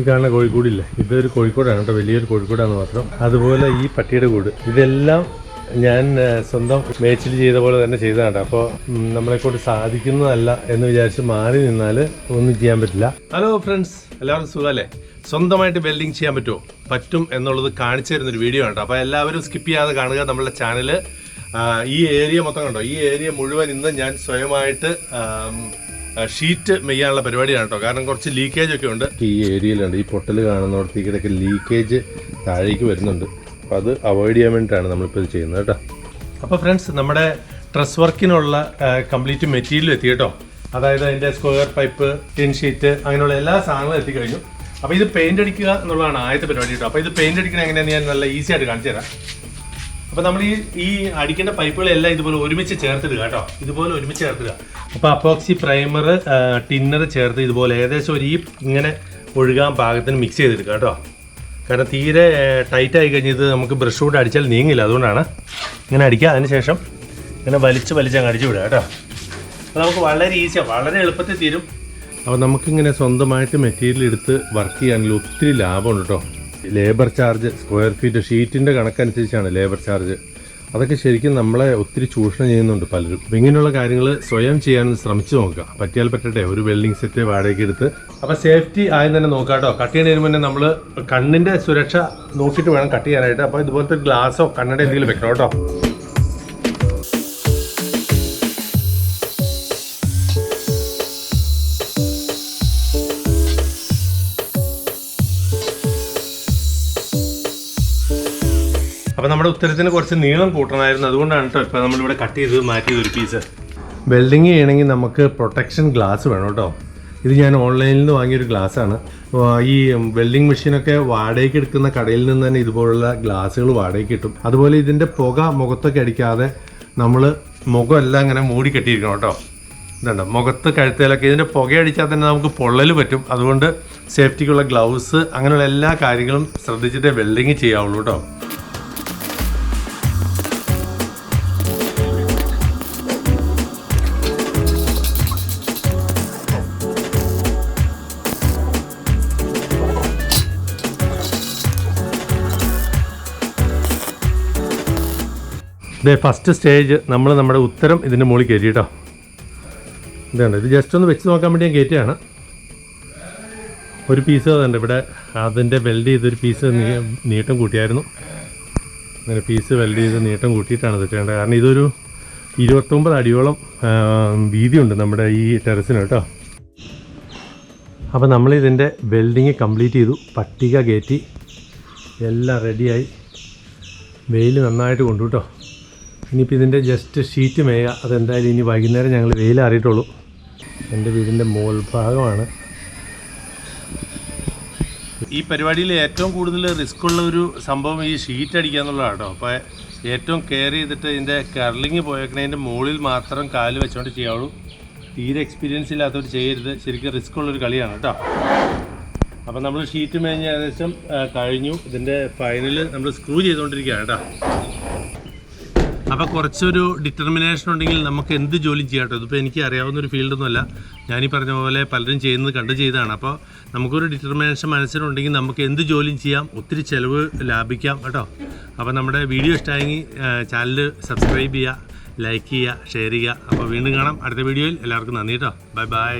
ഈ കാണുന്ന കോഴിക്കോടില്ലേ? ഇതൊരു കോഴിക്കോടാണ് കേട്ടോ വലിയൊരു കോഴിക്കോടാണ് മാത്രം. അതുപോലെ ഈ പട്ടിയുടെ കൂട്. ഇതെല്ലാം ഞാൻ സ്വന്തം മേച്ചിൽ ചെയ്ത പോലെ തന്നെ ചെയ്തതാണ് അപ്പോൾ നമ്മളെ കൊണ്ട് സാധിക്കുന്നതല്ല എന്ന് വിചാരിച്ച് മാറി നിന്നാൽ ഒന്നും ചെയ്യാൻ പറ്റില്ല. ഹലോ ഫ്രണ്ട്സ് എല്ലാവരും സുഖമല്ലേ? സ്വന്തമായിട്ട് വെൽഡിങ് ചെയ്യാൻ പറ്റുമോ? പറ്റും എന്നുള്ളത് കാണിച്ചു തരുന്നൊരു വീഡിയോ ആണ് അപ്പോൾ എല്ലാവരും സ്കിപ്പ് ചെയ്യാതെ കാണുക നമ്മുടെ ചാനൽ ഈ ഏരിയ മൊത്തം കണ്ടോ? ഈ ഏരിയ മുഴുവൻ ഇന്ന് ഞാൻ സ്വയമായിട്ട് ഷീറ്റ് മെയ്യാനുള്ള പരിപാടിയാണ് കേട്ടോ. കാരണം കുറച്ച് ലീക്കേജ് ഒക്കെ ഉണ്ട്. ഈ ഏരിയയിലുണ്ട്. ഈ പൊട്ടൽ കാണുന്നിടത്തേക്കിടയ്ക്ക് ലീക്കേജ് താഴേക്ക് വരുന്നുണ്ട്. അപ്പോൾ അത് അവോയ്ഡ് ചെയ്യാൻ വേണ്ടിയിട്ടാണ് നമ്മളിപ്പോൾ ഇത് ചെയ്യുന്നത് കേട്ടോ. അപ്പോൾ ഫ്രണ്ട്സ് നമ്മുടെ ട്രസ് വർക്കിനുള്ള കംപ്ലീറ്റ് മെറ്റീരിയൽ എത്തി കേട്ടോ. അതായത് അതിന്റെ സ്ക്വയർ പൈപ്പ് ടിൻ ഷീറ്റ് അങ്ങനെയുള്ള എല്ലാ സാധനങ്ങളും എത്തിക്കഴിഞ്ഞു. അപ്പോൾ ഇത് പെയിന്റ് അടിക്കുക എന്നുള്ളതാണ് ആദ്യത്തെ പരിപാടി കേട്ടോ. അപ്പോൾ ഇത് പെയിന്റ് അടിക്കണ എങ്ങനെയാണെന്ന് ഞാൻ നല്ല ഈസി ആയിട്ട് കാണിച്ചു തരാം. അപ്പോൾ നമ്മൾ ഈ ഈ അടിക്കേണ്ട പൈപ്പുകളെല്ലാം ഇതുപോലെ ഒരുമിച്ച് ചേർത്തിടുക കേട്ടോ. ഇതുപോലെ ഒരുമിച്ച് ചേർത്തിടുക. അപ്പോൾ അപ്പോക്സി പ്രൈമർ ടിന്നർ ചേർത്ത് ഇതുപോലെ ഏകദേശം ഒരു ഈ ഇങ്ങനെ ഒഴുകാൻ പാകത്തിന് മിക്സ് ചെയ്തെടുക്കുക കേട്ടോ. കാരണം തീരെ ടൈറ്റ് ആയി കഴിഞ്ഞത് നമുക്ക് ബ്രഷ് കൊണ്ട് അടിച്ചാൽ നീങ്ങില്ല. അതുകൊണ്ടാണ് ഇങ്ങനെ അടിക്കുക. അതിനുശേഷം ഇങ്ങനെ വലിച്ച് വലിച്ച് അങ്ങ് അടിച്ചു വിടുക കേട്ടോ. അപ്പോൾ നമുക്ക് വളരെ ഈസിയാണ് വളരെ എളുപ്പത്തിൽ തീരും. അപ്പോൾ നമുക്കിങ്ങനെ സ്വന്തമായിട്ട് മെറ്റീരിയൽ എടുത്ത് വർക്ക് ചെയ്യാനുള്ള ഒത്തിരി ലാഭമുണ്ട് കേട്ടോ. ലേബർ ചാർജ് സ്ക്വയർ ഫീറ്റ് ഷീറ്റിന്റെ കണക്കനുസരിച്ചാണ് ലേബർ ചാർജ്. അതൊക്കെ ശരിക്കും നമ്മളെ ഒത്തിരി ചൂഷണം ചെയ്യുന്നുണ്ട് പലരും. അപ്പം ഇങ്ങനെയുള്ള കാര്യങ്ങൾ സ്വയം ചെയ്യാൻ ശ്രമിച്ചു നോക്കുക. പറ്റിയാൽ പറ്റട്ടെ ഒരു വെൽഡിംഗ് സെറ്റ് വാടകയ്ക്ക് എടുത്ത്. അപ്പം സേഫ്റ്റി ആദ്യം തന്നെ നോക്കാം കേട്ടോ. കട്ട് ചെയ്യുന്നതിന് മുന്നേ നമ്മൾ കണ്ണിന്റെ സുരക്ഷ നോക്കിയിട്ട് വേണം കട്ട് ചെയ്യാനായിട്ട്. അപ്പോൾ ഇതുപോലത്തെ ഗ്ലാസോ കണ്ണട എന്തെങ്കിലും വെക്കണം കേട്ടോ. അപ്പോൾ നമ്മുടെ ഉത്തരത്തിന് കുറച്ച് നീളം കൂട്ടണമായിരുന്നു. അതുകൊണ്ടാണ് കേട്ടോ ഇപ്പോൾ നമ്മളിവിടെ കട്ട് ചെയ്ത് മാറ്റിയത് ഒരു പീസ് വെൽഡിങ് ചെയ്യണമെങ്കിൽ നമുക്ക് പ്രൊട്ടക്ഷൻ ഗ്ലാസ് വേണം കേട്ടോ ഇത് ഞാൻ ഓൺലൈനിൽ നിന്ന് വാങ്ങിയൊരു ഗ്ലാസ്സാണ് ഈ വെൽഡിംഗ് മെഷീനൊക്കെ വാടകയ്ക്ക് എടുക്കുന്ന കടയിൽ നിന്ന് തന്നെ ഇതുപോലുള്ള ഗ്ലാസ്സുകൾ വാടകയ്ക്ക് കിട്ടും. അതുപോലെ ഇതിന്റെ പുക മുഖത്തൊക്കെ അടിക്കാതെ നമ്മൾ മുഖമെല്ലാം ഇങ്ങനെ മൂടി കെട്ടിയിരിക്കണം കേട്ടോ ഇതുണ്ട്? മുഖത്ത് കഴുത്തേലൊക്കെ ഇതിന്റെ പുകയടിച്ചാൽ തന്നെ നമുക്ക് പൊള്ളൽ പറ്റും. അതുകൊണ്ട് സേഫ്റ്റിക്കുള്ള ഗ്ലൗസ് അങ്ങനെയുള്ള എല്ലാ കാര്യങ്ങളും ശ്രദ്ധിച്ചിട്ടേ വെൽഡിങ് ചെയ്യാവുള്ളൂ കേട്ടോ ഇതേ ഫസ്റ്റ് സ്റ്റേജ് നമ്മൾ നമ്മുടെ ഉത്തരം ഇതിന്റെ മുകളിൽ കയറ്റി കേട്ടോ ഇതാണ്. ഇത് ജസ്റ്റ് ഒന്ന് വെച്ച് നോക്കാൻ വേണ്ടി ഞാൻ കയറ്റിയാണ് ഒരു പീസ് അതുണ്ട് ഇവിടെ അതിന്റെ വെൽഡ് ചെയ്തൊരു പീസ് നീട്ടം കൂട്ടിയായിരുന്നു. അങ്ങനെ പീസ് വെൽഡ് ചെയ്ത് നീട്ടം കൂട്ടിയിട്ടാണ് ഇത് ചെയ്യേണ്ടത്. കാരണം ഇതൊരു ഇരുപത്തൊമ്പത് അടിയോളം വീതിയുണ്ട് നമ്മുടെ ഈ ടെറസിന് കേട്ടോ. അപ്പോൾ നമ്മളിതിന്റെ വെൽഡിങ് കംപ്ലീറ്റ് ചെയ്തു. പട്ടിക കയറ്റി എല്ലാം റെഡിയായി വെയിൽ നന്നായിട്ട് കൊണ്ടു കേട്ടോ ഇനിയിപ്പോൾ ഇതിന്റെ ജസ്റ്റ് ഷീറ്റ് മേയുക. അതെന്തായാലും ഇനി വൈകുന്നേരം ഞങ്ങൾ വെയിൽ അറിയിട്ടുള്ളൂ എന്റെ വീടിന്റെ മോൾ ഭാഗമാണ്. ഈ പരിപാടിയിൽ ഏറ്റവും കൂടുതൽ റിസ്ക് ഉള്ള ഒരു സംഭവം ഈ ഷീറ്റ് അടിക്കുക എന്നുള്ളതാണ് കേട്ടോ അപ്പോൾ ഏറ്റവും കെയർ ചെയ്തിട്ട് ഇതിന്റെ കർലിങ് പോയേക്കണതിന്റെ മുകളിൽ മാത്രം കാൽ വെച്ചുകൊണ്ട് ചെയ്യാവുള്ളൂ. തീരെ എക്സ്പീരിയൻസ് ഇല്ലാത്തവർ ചെയ്യരുത്. ശരിക്കും റിസ്ക് ഉള്ളൊരു കളിയാണ് കേട്ടോ അപ്പം നമ്മൾ ഷീറ്റ് മേഞ്ഞ് ഏകദേശം കഴിഞ്ഞു. ഇതിന്റെ ഫൈനൽ നമ്മൾ സ്ക്രൂ ചെയ്തുകൊണ്ടിരിക്കുകയാണ് കേട്ടോ അപ്പോൾ കുറച്ചൊരു ഡിറ്റർമിനേഷൻ ഉണ്ടെങ്കിൽ നമുക്ക് എന്ത് ജോലി ചെയ്യാട്ടോ ഇതിപ്പോൾ എനിക്ക് അറിയാവുന്ന ഒരു ഫീൽഡൊന്നുമല്ല ഞാനീ പറഞ്ഞ പോലെ പലരും ചെയ്യുന്നത് കണ്ട് ചെയ്തതാണ്. അപ്പോൾ നമുക്കൊരു ഡിറ്റർമിനേഷൻ മനസ്സിലുണ്ടെങ്കിൽ നമുക്ക് എന്ത് ജോലിയും ചെയ്യാം. ഒത്തിരി ചിലവ് ലാഭിക്കാം കേട്ടോ. അപ്പോൾ നമ്മുടെ വീഡിയോ ഇഷ്ടമായെങ്കിൽ ചാനൽ സബ്സ്ക്രൈബ് ചെയ്യുക ലൈക്ക് ചെയ്യുക ഷെയർ ചെയ്യുക. അപ്പോൾ വീണ്ടും കാണാം അടുത്ത വീഡിയോയിൽ. എല്ലാവർക്കും നന്ദി കേട്ടോ. Bye bye